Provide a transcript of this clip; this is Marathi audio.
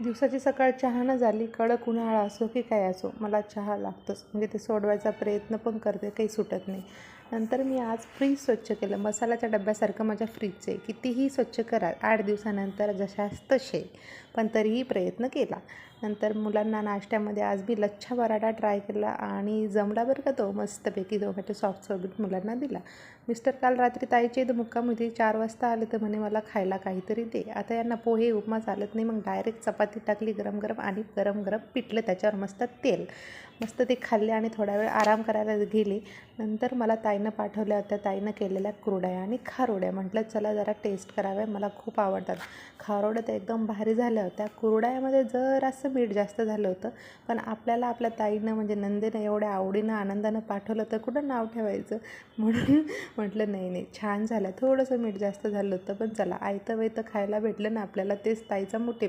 दिवसाची सकाळ चहानं झाली कडक उन्हाळा असो की काय असो मला चहा लागतोच. म्हणजे ते सोडवायचा प्रयत्न पण करते काही सुटत नाही. नंतर मी आज फ्रीज स्वच्छ केलं. मसाल्याच्या डब्यासारखं माझ्या फ्रीजचे कितीही स्वच्छ करा आठ दिवसानंतर जशास तसे. पण तरीही प्रयत्न केला. नंतर मुलांना नाश्त्यामध्ये आज मी लच्छा पराठा ट्राय केला आणि जमला बरं का तो मस्तपैकी दोघांचे सॉफ्ट सॉफ्ट मुलांना दिला. मिस्टर काल रात्री ताईचे तर मुक्काम होते चार वाजता आले तर म्हणे मला खायला काहीतरी दे. आता यांना पोहे उपमा चालत नाही. मग डायरेक्ट चपाती टाकली गरम गरम आणि गरम गरम पिठलं त्याच्यावर मस्त तेल. मस्त ते खाल्ले आणि थोडा वेळ आराम करायला गेले. नंतर मला ताई पाठवल्या होत्या. ताईनं केलेल्या कुरड्या आणि खारोड्या. म्हटलं चला जरा टेस्ट कराव्या मला खूप आवडतात. खारोड्या तर एकदम भारी झाल्या होत्या. कुरड्यामध्ये जरासं मीठ जास्त झालं होतं. पण आपल्याला आपल्या ताईनं म्हणजे नंदेनं एवढ्या आवडीनं आनंदानं पाठवलं तर कुठं नाव ठेवायचं? म्हणून म्हटलं नाही नाही. छान झालं. थोडंसं मीठ जास्त झालं होतं. पण चला आयतं वयतं खायला भेटलं ना आपल्याला तेच ताईचा मोठे